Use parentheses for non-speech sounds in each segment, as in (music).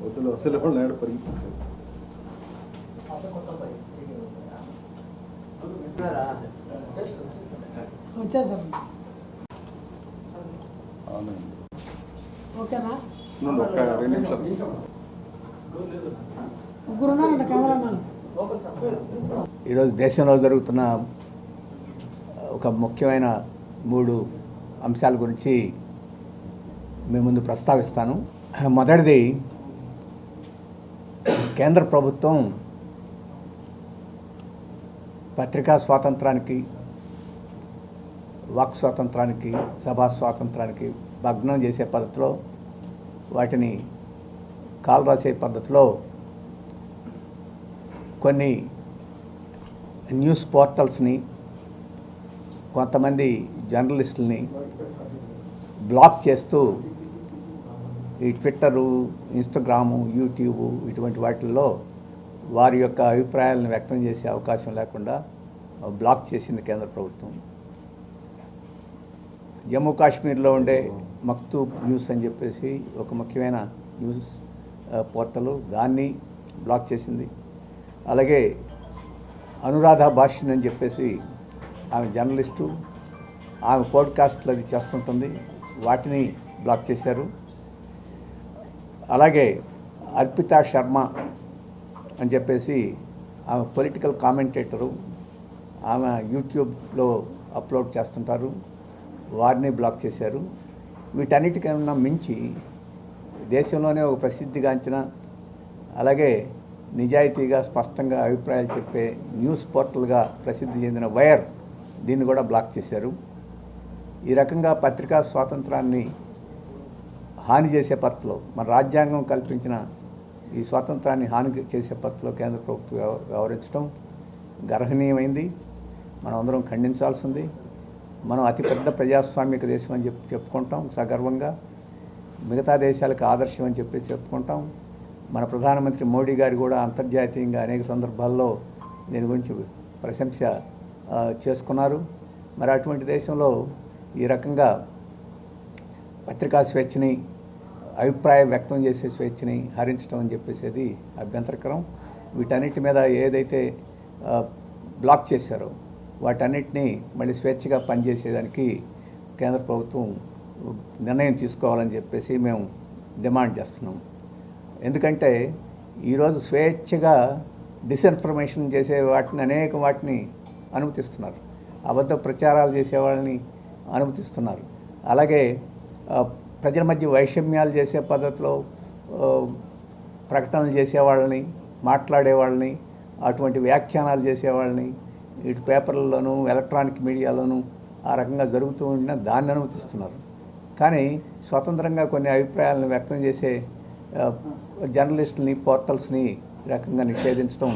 పరిగెత్తించారు అవునండి ఓకేనా? నుండి రెండు నిమిషాలు. కెమెరామెన్ ఈరోజు దేశంలో జరుగుతున్న ఒక ముఖ్యమైన మూడు అంశాల గురించి మీ ముందు ప్రస్తావిస్తాను. మొదటిది కేంద్ర ప్రభుత్వం పత్రికా స్వాతంత్రానికి వాక్ స్వాతంత్రానికి సభా స్వాతంత్రానికి భగ్నం చేసే పద్ధతిలో వాటిని కాలు రాసే పద్ధతిలో కొన్ని న్యూస్ పోర్టల్స్ని కొంతమంది జర్నలిస్టుల్ని బ్లాక్ చేస్తూ ఈ ట్విట్టరు ఇన్స్టాగ్రాము యూట్యూబ్ ఇటువంటి వాటిల్లో వారి యొక్క అభిప్రాయాలను వ్యక్తం చేసే అవకాశం లేకుండా బ్లాక్ చేసింది కేంద్ర ప్రభుత్వం. జమ్మూ కాశ్మీర్లో ఉండే మక్తూబ్ న్యూస్ అని చెప్పేసి ఒక ముఖ్యమైన న్యూస్ పోర్టల్ దాన్ని బ్లాక్ చేసింది. అలాగే అనురాధ భాష్యం అని చెప్పేసి ఆమె జర్నలిస్టు ఆమె పోడ్కాస్ట్లు అది చేస్తుంటుంది. వాటిని బ్లాక్ చేశారు. అలాగే అర్పితా శర్మ అని చెప్పేసి ఆమె పొలిటికల్ కామెంటేటరు ఆమె యూట్యూబ్లో అప్లోడ్ చేస్తుంటారు వారిని బ్లాక్ చేశారు. వీటన్నిటికన్నా మించి దేశంలోనే ఒక ప్రసిద్ధిగాంచిన అలాగే నిజాయితీగా స్పష్టంగా అభిప్రాయాలు చెప్పే న్యూస్ పోర్టల్గా ప్రసిద్ధి చెందిన వైర్ దీన్ని కూడా బ్లాక్ చేశారు. ఈ రకంగా పత్రికా స్వాతంత్రాన్ని హాని చేసే పద్ధతిలో మన రాజ్యాంగం కల్పించిన ఈ స్వాతంత్రాన్ని హాని చేసే పద్ధతిలో కేంద్ర ప్రభుత్వం వ్యవహరించడం గర్హనీయమైంది. మనం అందరం ఖండించాల్సింది మనం అతిపెద్ద ప్రజాస్వామిక దేశం అని చెప్పి చెప్పుకుంటాం సగర్వంగా. మిగతా దేశాలకు ఆదర్శం అని చెప్పి చెప్పుకుంటాం. మన ప్రధానమంత్రి మోడీ గారు కూడా అంతర్జాతీయంగా అనేక సందర్భాల్లో దీని గురించి ప్రశంస చేసుకున్నారు. మరి అటువంటి దేశంలో ఈ రకంగా పత్రికా స్వేచ్ఛని అభిప్రాయం వ్యక్తం చేసే స్వేచ్ఛని హరించడం అని చెప్పేసేది అభ్యంతరకరం. వీటన్నిటి మీద ఏదైతే బ్లాక్ చేశారో వాటన్నిటినీ మళ్ళీ స్వేచ్ఛగా పనిచేసేదానికి కేంద్ర ప్రభుత్వం నిర్ణయం తీసుకోవాలని చెప్పేసి మేము డిమాండ్ చేస్తున్నాం. ఎందుకంటే ఈరోజు స్వేచ్ఛగా డిస్ఇన్ఫర్మేషన్ చేసే వాటిని అనేక వాటిని అనుమతిస్తున్నారు. అబద్ధ ప్రచారాలు చేసే వాళ్ళని అనుమతిస్తున్నారు. అలాగే ప్రజల మధ్య వైషమ్యాలు చేసే పద్ధతిలో ప్రకటనలు చేసేవాళ్ళని మాట్లాడేవాళ్ళని అటువంటి వ్యాఖ్యానాలు చేసేవాళ్ళని ఇటు పేపర్లలోనూ ఎలక్ట్రానిక్ మీడియాలోనూ ఆ రకంగా జరుగుతూ ఉండిన దాన్ని అనుమతిస్తున్నారు. కానీ స్వతంత్రంగా కొన్ని అభిప్రాయాలను వ్యక్తం చేసే ఆ, జర్నలిస్టులని పోర్టల్స్ని ఈ రకంగా నిషేధించడం.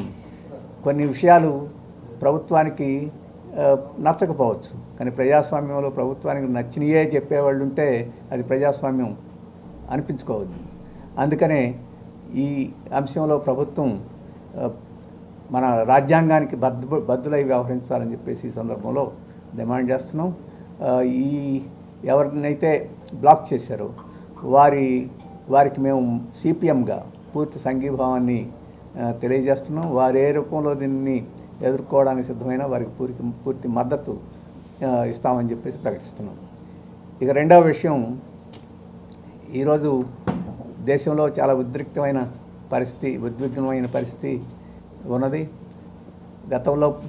కొన్ని విషయాలు ప్రభుత్వానికి నచ్చకపోవచ్చు. కానీ ప్రజాస్వామ్యంలో ప్రభుత్వానికి నచ్చినయే చెప్పేవాళ్ళు ఉంటే అది ప్రజాస్వామ్యం అనిపించుకోవద్దు. అందుకనే ఈ అంశంలో ప్రభుత్వం మన రాజ్యాంగానికి బద్దు బద్దులై వ్యవహరించాలని చెప్పేసి ఈ సందర్భంలో డిమాండ్ చేస్తున్నాం. ఈ ఎవరినైతే బ్లాక్ చేశారో వారి వారికి మేము సిపిఎంగా పూర్తి సంఘీభావాన్ని తెలియజేస్తున్నాం. వారు ఏ రూపంలో దీన్ని ఎదుర్కోవడానికి సిద్ధమైన వారికి పూర్తి పూర్తి మద్దతు ఇస్తామని చెప్పేసి ప్రకటిస్తున్నాం. ఇక రెండవ విషయం ఈరోజు దేశంలో చాలా ఉద్రిక్తమైన పరిస్థితి ఉద్విగ్నమైన పరిస్థితి ఉన్నది. గతంలో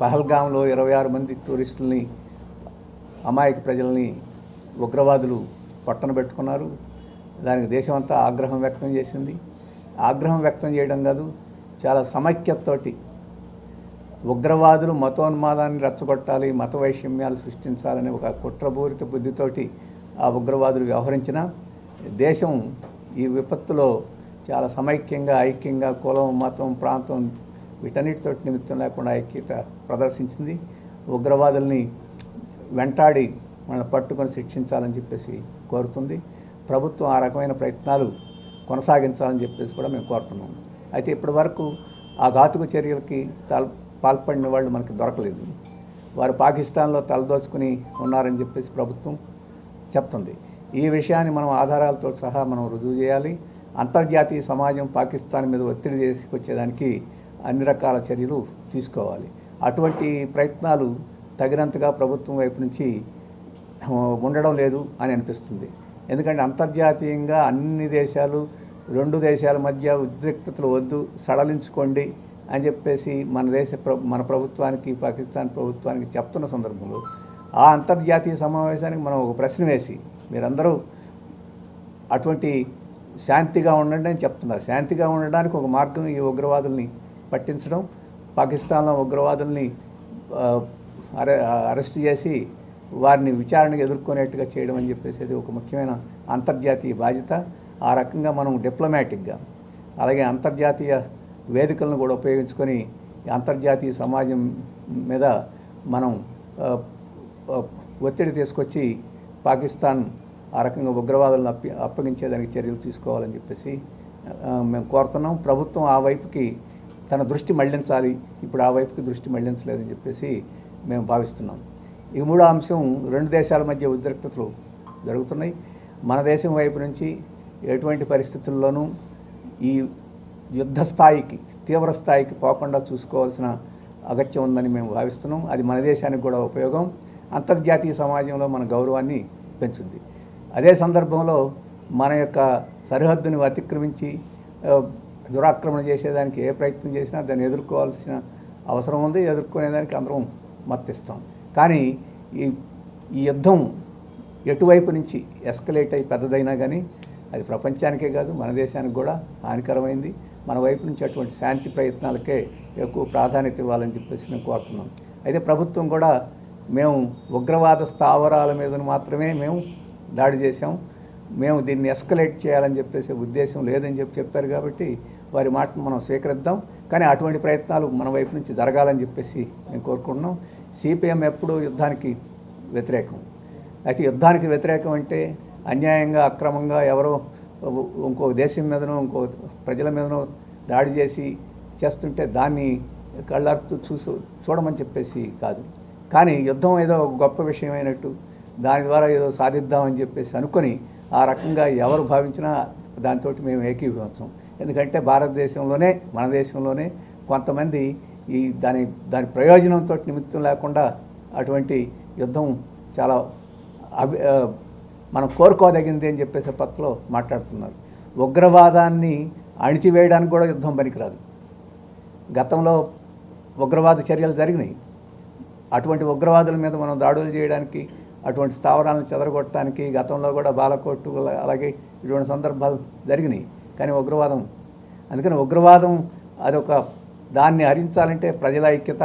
పహల్గాంలో ఇరవై ఆరు మంది టూరిస్టుల్ని అమాయక ప్రజల్ని ఉగ్రవాదులు పట్టణ పెట్టుకున్నారు. దానికి దేశమంతా ఆగ్రహం వ్యక్తం చేసింది. ఆగ్రహం వ్యక్తం చేయడం కాదు చాలా సమైక్యతతోటి ఉగ్రవాదులు మతోన్మాదాన్ని రెచ్చగొట్టాలి మత వైషమ్యాలు సృష్టించాలని ఒక కుట్రపూరిత బుద్ధితోటి ఆ ఉగ్రవాదులు వ్యవహరించిన దేశం ఈ విపత్తులో చాలా సమైక్యంగా ఐక్యంగా కులం మతం ప్రాంతం వీటన్నిటితో నిమిత్తం లేకుండా ఐక్యత ప్రదర్శించింది. ఉగ్రవాదుల్ని వెంటాడి మనల్ని పట్టుకొని శిక్షించాలని చెప్పేసి కోరుతుంది. ప్రభుత్వం ఆ రకమైన ప్రయత్నాలు కొనసాగించాలని చెప్పేసి కూడా మేము కోరుతున్నాం. అయితే ఇప్పటి వరకు ఆ ఘాతుక చర్యలకి తల పాల్పడిన వాళ్ళు మనకి దొరకలేదు. వారు పాకిస్తాన్లో తలదోచుకుని ఉన్నారని చెప్పేసి ప్రభుత్వం చెప్తుంది. ఈ విషయాన్ని మనం ఆధారాలతో సహా మనం రుజువు చేయాలి. అంతర్జాతీయ సమాజం పాకిస్తాన్ మీద ఒత్తిడి చేసుకొచ్చేదానికి అన్ని రకాల చర్యలు తీసుకోవాలి. అటువంటి ప్రయత్నాలు తగినంతగా ప్రభుత్వం వైపు నుంచి ఉండడం లేదు అని అనిపిస్తుంది. ఎందుకంటే అంతర్జాతీయంగా అన్ని దేశాలు రెండు దేశాల మధ్య ఉద్రిక్తతలు వద్దు సడలించుకోండి. అని చెప్పేసి మన దేశ ప్ర మన ప్రభుత్వానికి పాకిస్తాన్ ప్రభుత్వానికి చెప్తున్న సందర్భంలో ఆ అంతర్జాతీయ సమావేశానికి మనం ఒక ప్రశ్న వేసి మీరందరూ అటువంటి శాంతిగా ఉండండి అని చెప్తున్నారు. శాంతిగా ఉండడానికి ఒక మార్గం ఈ ఉగ్రవాదుల్ని పట్టించడం పాకిస్తాన్లో ఉగ్రవాదుల్ని అరె అరెస్ట్ చేసి వారిని విచారణకు ఎదుర్కొనేట్టుగా చేయడం అని చెప్పేసి ఒక ముఖ్యమైన అంతర్జాతీయ బాధ్యత. ఆ రకంగా మనం డిప్లొమాటిక్గా అలాగే అంతర్జాతీయ వేదికలను కూడా ఉపయోగించుకొని అంతర్జాతీయ సమాజం మీద మనం ఒత్తిడి తీసుకొచ్చి పాకిస్తాన్ ఆ రకంగా ఉగ్రవాదులను అప్పి అప్పగించేదానికి చర్యలు తీసుకోవాలని చెప్పేసి మేము కోరుతున్నాం. ప్రభుత్వం ఆ వైపుకి తన దృష్టి మళ్ళించాలి. ఇప్పుడు ఆ వైపుకి దృష్టి మళ్ళించలేదని చెప్పేసి మేము భావిస్తున్నాం. ఈ మూడో అంశం రెండు దేశాల మధ్య ఉద్రిక్తతలు జరుగుతున్నాయి. మన దేశం వైపు నుంచి ఎటువంటి పరిస్థితుల్లోనూ ఈ యుద్ధ స్థాయికి తీవ్ర స్థాయికి పోకుండా చూసుకోవాల్సిన అగత్యం ఉందని మేము భావిస్తున్నాం. అది మన దేశానికి కూడా ఉపయోగం. అంతర్జాతీయ సమాజంలో మన గౌరవాన్ని పెంచుంది అదే సందర్భంలో మన యొక్క సరిహద్దుని అతిక్రమించి దురాక్రమణ చేసేదానికి ఏ ప్రయత్నం చేసినా దాన్ని ఎదుర్కోవాల్సిన అవసరం ఉంది. ఎదుర్కొనేదానికి అందరం మద్దతిస్తాం కానీ ఈ ఈ యుద్ధం ఎటువైపు నుంచి ఎస్కలేట్ అయి పెద్దదైనా కానీ అది ప్రపంచానికే కాదు మన దేశానికి కూడా హానికరమైంది. మన వైపు నుంచి అటువంటి శాంతి ప్రయత్నాలకే ఎక్కువ ప్రాధాన్యత ఇవ్వాలని చెప్పేసి మేము కోరుతున్నాం. అయితే ప్రభుత్వం కూడా మేము ఉగ్రవాద స్థావరాల మీద మాత్రమే మేము దాడి చేశాం. మేము దీన్ని ఎస్కలేట్ చేయాలని చెప్పేసి ఉద్దేశం లేదని చెప్పి చెప్పారు కాబట్టి వారి మాటను మనం స్వీకరిద్దాం. కానీ అటువంటి ప్రయత్నాలు మన వైపు నుంచి జరగాలని చెప్పేసి మేము కోరుకుంటున్నాం. సిపిఎం ఎప్పుడూ యుద్ధానికి వ్యతిరేకం. అయితే యుద్ధానికి వ్యతిరేకం అంటే అన్యాయంగా అక్రమంగా ఎవరో ఇంకో దేశం మీదనో ఇంకో ప్రజల మీదనో దాడి చేసి చేస్తుంటే దాన్ని కళ్ళార్తూ చూసు చూడమని చెప్పేసి కాదు. కానీ యుద్ధం ఏదో గొప్ప విషయమైనట్టు దాని ద్వారా ఏదో సాధిద్దామని చెప్పేసి అనుకొని ఆ రకంగా ఎవరు భావించినా దాంతో మేము ఏకీభవించం. ఎందుకంటే భారతదేశంలోనే మన దేశంలోనే కొంతమంది ఈ దాని దాని ప్రయోజనంతో నిమిత్తం లేకుండా అటువంటి యుద్ధం చాలా అభి మనం కోరుకోదగింది అని చెప్పేసి పత్రలో మాట్లాడుతున్నారు. ఉగ్రవాదాన్ని అణిచివేయడానికి కూడా యుద్ధం పనికిరాదు. గతంలో ఉగ్రవాద చర్యలు జరిగినాయి. అటువంటి ఉగ్రవాదుల మీద మనం దాడులు చేయడానికి అటువంటి స్థావరాలను చెదరగొట్టడానికి గతంలో కూడా బాలకోటు అలాగే ఇటువంటి సందర్భాలు జరిగినాయి. కానీ ఉగ్రవాదం అందుకని ఉగ్రవాదం అదొక దాన్ని హరించాలంటే ప్రజల ఐక్యత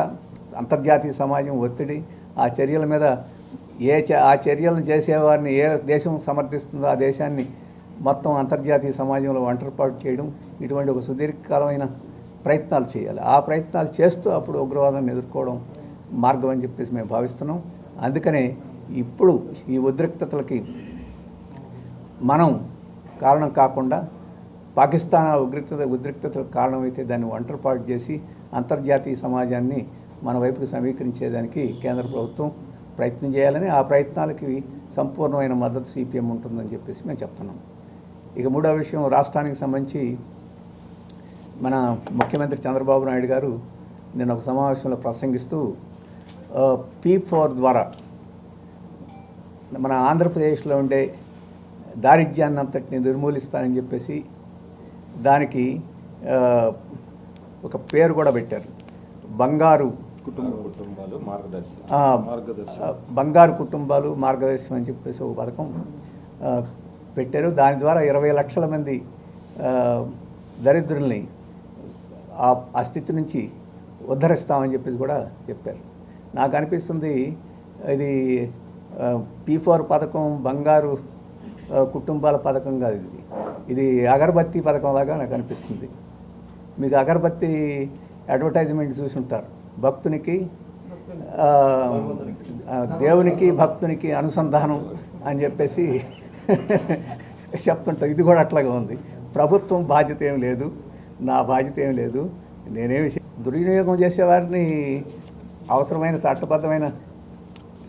అంతర్జాతీయ సమాజం ఒత్తిడి ఆ చర్యల మీద ఏ చ- ఆ చర్యలను చేసేవారిని ఏ దేశం సమర్థిస్తుందో ఆ దేశాన్ని మొత్తం అంతర్జాతీయ సమాజంలో ఒంటరిపాటు చేయడం ఇటువంటి ఒక సుదీర్ఘకాలమైన ప్రయత్నాలు చేయాలి. ఆ ప్రయత్నాలు చేస్తూ అప్పుడు ఉగ్రవాదాన్ని ఎదుర్కోవడం మార్గం అని చెప్పేసి మేము భావిస్తున్నాం. అందుకనే ఇప్పుడు ఈ ఉద్రిక్తతలకి మనం కారణం కాకుండా పాకిస్తాన్ ఆ ఉద్రిక్తతలకు కారణమైతే దాన్ని ఒంటరిపాటు చేసి అంతర్జాతీయ సమాజాన్ని మన వైపుకి సమీకరించేదానికి కేంద్ర ప్రభుత్వం ప్రయత్నం చేయాలని ఆ ప్రయత్నాలకి సంపూర్ణమైన మద్దతు సిపిఎం ఉంటుందని చెప్పేసి మేము చెప్తున్నాం. ఇక మూడో విషయం రాష్ట్రానికి సంబంధించి మన ముఖ్యమంత్రి చంద్రబాబు నాయుడు గారు నిన్న ఒక సమావేశంలో ప్రసంగిస్తూ పీ ఫోర్ ద్వారా మన ఆంధ్రప్రదేశ్లో ఉండే దారిద్ర్యాన్ని అంతటిని నిర్మూలిస్తానని చెప్పేసి దానికి ఒక పేరు కూడా పెట్టారు. బంగారు కుటుంబ కుటుంబాలు బంగారు కుటుంబాలు మార్గదర్శనం అని చెప్పేసి ఒక పథకం పెట్టారు. దాని ద్వారా ఇరవై లక్షల మంది దరిద్రుల్ని ఆ స్థితి నుంచి ఉద్ధరిస్తామని చెప్పేసి కూడా చెప్పారు. నాకు అనిపిస్తుంది ఇది పీ ఫోర్ పథకం బంగారు కుటుంబాల పథకం కాదు ఇది. ఇది అగరబత్తి పథకం లాగా నాకు అనిపిస్తుంది. మీకు అగరబత్తి అడ్వర్టైజ్మెంట్ చూసి ఉంటారు. భక్తునికి దేవునికి భక్తునికి అనుసంధానం అని చెప్పేసి (laughs) చెప్తుంటారు. ఇది కూడా అట్లాగే ఉంది. ప్రభుత్వం బాధ్యత ఏం లేదు. నా బాధ్యత ఏం లేదు. నేనేమి దుర్వినియోగం చేసేవారిని అవసరమైన చట్టబద్ధమైన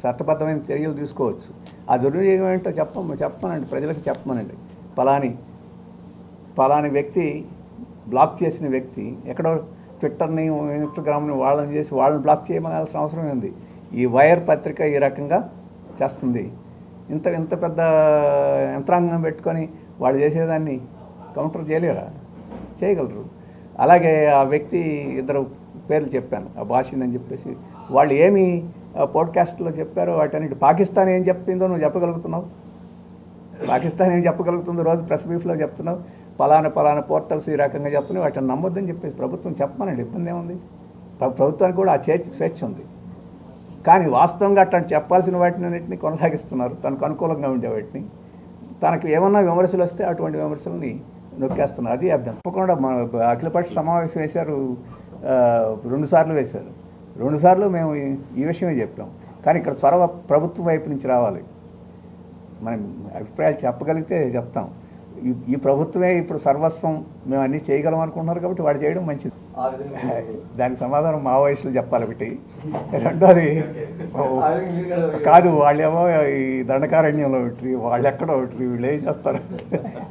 చట్టబద్ధమైన చర్యలు తీసుకోవచ్చు. ఆ దుర్వినియోగం ఏంటో చెప్ప చెప్పమనండి. ప్రజలకు చెప్పమనండి. ఫలాని పలాని వ్యక్తి బ్లాక్ చేసిన వ్యక్తి ఎక్కడో ట్విట్టర్ని ఇన్స్టాగ్రామ్ని వాళ్ళని చేసి వాళ్ళని బ్లాక్ చేయమనాల్సిన అవసరం ఉంది ఈ వైర్ పత్రిక ఈ రకంగా చేస్తుంది. ఇంత ఇంత పెద్ద యంత్రాంగం పెట్టుకొని వాళ్ళు చేసేదాన్ని కౌంటర్ చేయలేరా? చేయగలరు. అలాగే ఆ వ్యక్తి ఇద్దరు పేర్లు చెప్పాను. ఆ భాషని అని చెప్పేసి. వాళ్ళు ఏమి పోడ్కాస్ట్లో చెప్పారో వాటన్నిటి పాకిస్తాన్ ఏం చెప్పిందో నువ్వు చెప్పగలుగుతున్నావు? పాకిస్తాన్ ఏం చెప్పగలుగుతుందో రోజు ప్రెస్ బ్రీఫ్లో చెప్తున్నావు? పలానా పలానా పోర్టల్స్ ఈ రకంగా చెప్తున్నాయి వాటిని నమ్మొద్దని చెప్పేసి ప్రభుత్వం చెప్పమనండి. ఇబ్బంది ఏముంది? ప్రభుత్వానికి కూడా ఆ స్వేచ్ఛ ఉంది. కానీ వాస్తవంగా అట్లాంటి చెప్పాల్సిన వాటినన్నింటినీ కొనసాగిస్తున్నారు. తనకు అనుకూలంగా ఉండే వాటిని. తనకు ఏమన్నా విమర్శలు వస్తే అటువంటి విమర్శలని నొక్కేస్తున్నారు. అది అభ్యంతరం. తప్పకుండా మన అఖిలపక్ష సమావేశం వేశారు రెండుసార్లు వేశారు. రెండుసార్లు మేము ఈ- ఈ విషయమే చెప్పాం. కానీ ఇక్కడ చొరవ ప్రభుత్వం వైపు నుంచి రావాలి. మనం అభిప్రాయాలు చెప్పగలిగితే చెప్తాం. ఈ- ప్రభుత్వమే ఇప్పుడు సర్వస్వం మేము అన్నీ చేయగలం అనుకుంటున్నారు కాబట్టి వాడు చేయడం మంచిది. (laughs) దానికి సమాధానం మావోయిస్టులు చెప్పాలి ఒకటి. రెండోది కాదు వాళ్ళేమో ఈ దండకారణ్యంలో ఒకటి వాళ్ళు ఎక్కడ ఒకటి వీళ్ళు ఏం చేస్తారు?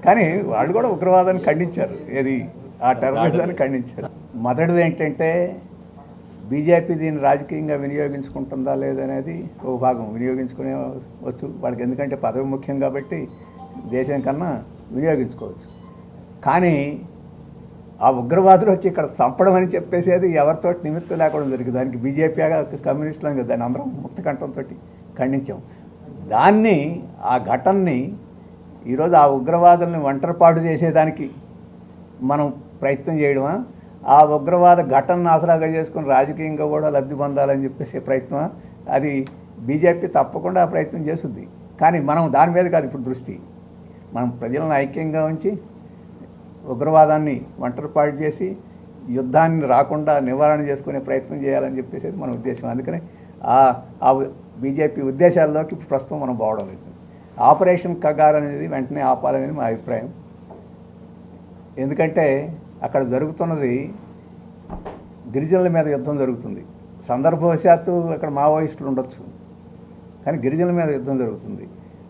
కానీ వాళ్ళు కూడా ఉగ్రవాదాన్ని ఖండించారు. ఏది? ఆ టెర్రరిజాన్ని ఖండించారు. మొదటిది ఏంటంటే బీజేపీ దీన్ని రాజకీయంగా వినియోగించుకుంటుందా లేదనేది ఒక భాగం. వినియోగించుకునే వచ్చు వాళ్ళకి ఎందుకంటే పదవి ముఖ్యం కాబట్టి దేశం కన్నా వినియోగించుకోవచ్చు. కానీ ఆ ఉగ్రవాదులు వచ్చి ఇక్కడ చంపడం అని చెప్పేసేది ఎవరితో నిమిత్తం లేకుండా జరిగింది. దానికి బీజేపీ కమ్యూనిస్టులు కదా, దాన్ని అందరం ముక్త కంఠంతో ఖండించాం. దాన్ని ఆ ఘటనని ఈరోజు ఆ ఉగ్రవాదుల్ని ఒంటరిపాటు చేసేదానికి మనం ప్రయత్నం చేయడమా? ఆ ఉగ్రవాద ఘటనను ఆసరాగా చేసుకుని రాజకీయంగా కూడా లబ్ధి పొందాలని చెప్పేసి ప్రయత్నం అది బీజేపీ తప్పకుండా ప్రయత్నం చేస్తుంది. కానీ మనం దాని మీద కాదు ఇప్పుడు దృష్టి. మనం ప్రజలను ఐక్యంగా ఉంచి ఉగ్రవాదాన్ని ఒంటరిపాటు చేసి యుద్ధాన్ని రాకుండా నివారణ చేసుకునే ప్రయత్నం చేయాలని చెప్పేసి మన ఉద్దేశం. అందుకని ఆ ఆ బీజేపీ ఉద్దేశాల్లోకి ప్రస్తుతం మనం పోవడం లేదు. ఆపరేషన్ కగార్ అనేది వెంటనే ఆపాలనేది మా అభిప్రాయం. ఎందుకంటే అక్కడ జరుగుతున్నది గిరిజనుల మీద యుద్ధం జరుగుతుంది. సందర్భవశాత్తు అక్కడ మావోయిస్టులు ఉండొచ్చు. కానీ గిరిజనుల మీద యుద్ధం జరుగుతుంది.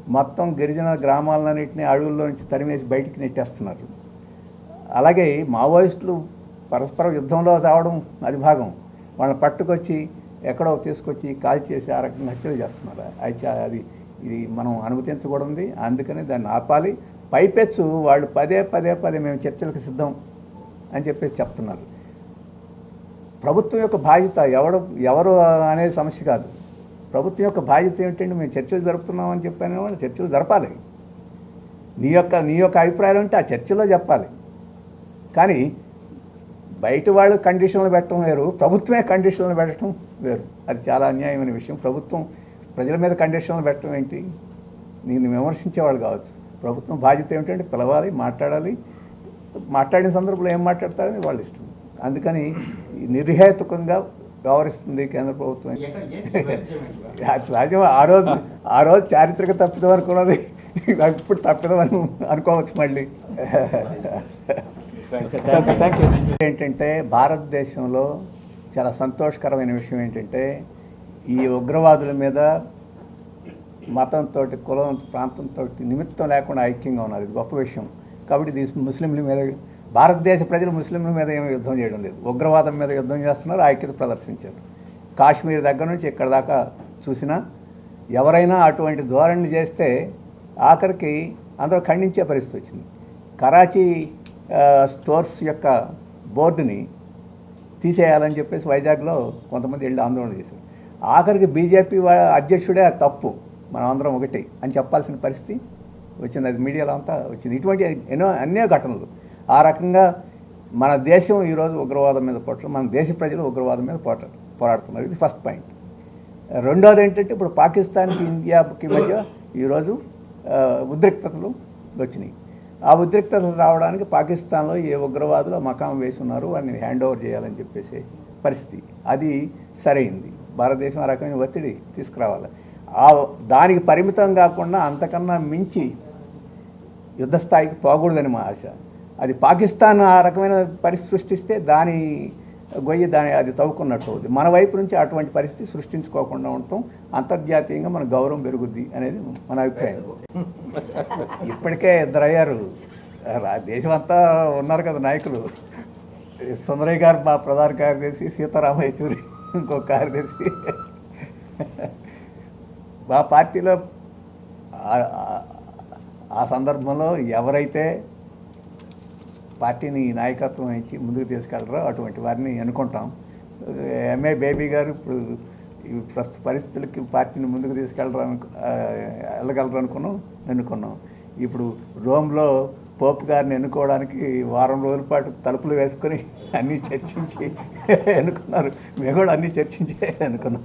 మొత్తం గిరిజన గ్రామాలన్నింటినీ అడవుల్లో నుంచి తరిమేసి బయటికి నెట్టేస్తున్నారు. అలాగే మావోయిస్టులు పరస్పర యుద్ధంలో చావడం అది భాగం. వాళ్ళని పట్టుకొచ్చి ఎక్కడో తీసుకొచ్చి కాల్ చేసి ఆ రకంగా హత్యలు చేస్తున్నారు. అయితే అది ఇది మనం అనుమతించకూడదు. అందుకని దాన్ని ఆపాలి. పైపెచ్చు వాళ్ళు పదే పదే పదే మేము చర్చలకు సిద్ధం అని చెప్పేసి చెప్తున్నారు. ప్రభుత్వం యొక్క బాధ్యత ఎవడు ఎవరు అనేది సమస్య కాదు. ప్రభుత్వం యొక్క బాధ్యత ఏమిటండి? మేము చర్చలు జరుపుతున్నామని చెప్పాను వాళ్ళు చర్చలు జరపాలి. నీ యొక్క నీ యొక్క అభిప్రాయం అంటే ఆ చర్చలో చెప్పాలి. కానీ బయట వాళ్ళు కండిషన్లు పెట్టడం వేరు ప్రభుత్వమే కండిషన్లు పెట్టడం వేరు. అది చాలా అన్యాయమైన విషయం. ప్రభుత్వం ప్రజల మీద కండిషన్లు పెట్టడం ఏంటి? నేను విమర్శించేవాళ్ళు కావచ్చు. ప్రభుత్వం బాధ్యత ఏమిటంటే పిలవాలి మాట్లాడాలి. మాట్లాడిన సందర్భంలో ఏం మాట్లాడతారని వాళ్ళ ఇష్టం. అందుకని నిర్హేతుకంగా వ్యవహరిస్తుంది కేంద్ర ప్రభుత్వం. సహజం ఆ రోజు ఆ రోజు చారిత్రక తప్పిదం అనుకున్నది. ఇప్పుడు తప్పిదం అని అనుకోవచ్చు మళ్ళీ. ఏంటంటే భారతదేశంలో చాలా సంతోషకరమైన విషయం ఏంటంటే ఈ ఉగ్రవాదుల మీద మతంతో కులం ప్రాంతంతో నిమిత్తం లేకుండా ఐక్యంగా ఉన్నారు. ఇది గొప్ప విషయం. కాబట్టి ఇది ముస్లింల మీద భారతదేశ ప్రజలు ముస్లింల మీద ఏమి యుద్ధం చేయడం లేదు. ఉగ్రవాదం మీద యుద్ధం చేస్తున్నారు ఐక్యత ప్రదర్శించారు. కాశ్మీర్ దగ్గర నుంచి ఇక్కడ దాకా చూసినా ఎవరైనా అటువంటి ధోరణి చేస్తే ఆఖరికి అందరూ ఖండించే పరిస్థితి వచ్చింది. కరాచీ స్టోర్స్ యొక్క బోర్డుని తీసేయాలని చెప్పేసి వైజాగ్లో కొంతమంది వెళ్ళి ఆందోళన చేశారు. ఆఖరికి బీజేపీ అధ్యక్షుడే తప్పు. మనం అందరం ఒకటి అని చెప్పాల్సిన పరిస్థితి వచ్చింది. అది మీడియాలో అంతా వచ్చింది. ఇటువంటి ఎన్నో అన్నే ఘటనలు. ఆ రకంగా మన దేశం ఈరోజు ఉగ్రవాదం మీద పోరాటం మన దేశ ప్రజలు ఉగ్రవాదం మీద పోరాట పోరాడుతున్నారు. ఇది ఫస్ట్ పాయింట్ రెండోది ఏంటంటే ఇప్పుడు పాకిస్తాన్కి ఇండియాకి మధ్య ఈరోజు ఉద్రిక్తతలు వచ్చినాయి. ఆ ఉద్రిక్తతలు రావడానికి పాకిస్తాన్లో ఏ ఉగ్రవాదులు మకాం వేసి ఉన్నారు వారిని హ్యాండ్ ఓవర్ చేయాలని చెప్పేసి పరిస్థితి. అది సరైంది. భారతదేశం ఆ రకమైన ఒత్తిడి తీసుకురావాలి. ఆ దానికి పరిమితం కాకుండా అంతకన్నా మించి యుద్ధ స్థాయికి పోకూడదని మా ఆశ. అది పాకిస్తాన్ ఆ రకమైన పరిస్థితి సృష్టిస్తే దాని గొయ్యి దాని అది తవ్వుకున్నట్టు అవుతుంది మన వైపు నుంచి అటువంటి పరిస్థితి సృష్టించుకోకుండా ఉండటం అంతర్జాతీయంగా మన గౌరవం పెరుగుద్ది అనేది మన అభిప్రాయం. (laughs) ఇప్పటికే ఇద్దరు అయ్యారు. రా- దేశం అంతా ఉన్నారు కదా నాయకులు. సుందరయ్య గారు మా ప్రధాన కార్యదర్శి సీతారామ యచూరి ఇంకో కార్యదర్శి. మా పార్టీలో ఆ సందర్భంలో ఎవరైతే పార్టీని నాయకత్వం ఇచ్చి ముందుకు తీసుకెళ్ళరో అటువంటి వారిని అనుకుంటాం ఎంఏ బేబీ గారు ఇప్పుడు ఈ ప్రస్తుత పరిస్థితులకి పార్టీని ముందుకు తీసుకెళ్ళరు వెళ్ళగలరు అనుకున్నాం ఎన్నుకున్నాం. ఇప్పుడు రోమ్లో పోప్ గారిని ఎన్నుకోవడానికి వారం రోజుల పాటు తలుపులు వేసుకొని అన్నీ చర్చించి ఎన్నుకున్నారు. మేము కూడా అన్నీ చర్చించే అనుకున్నాం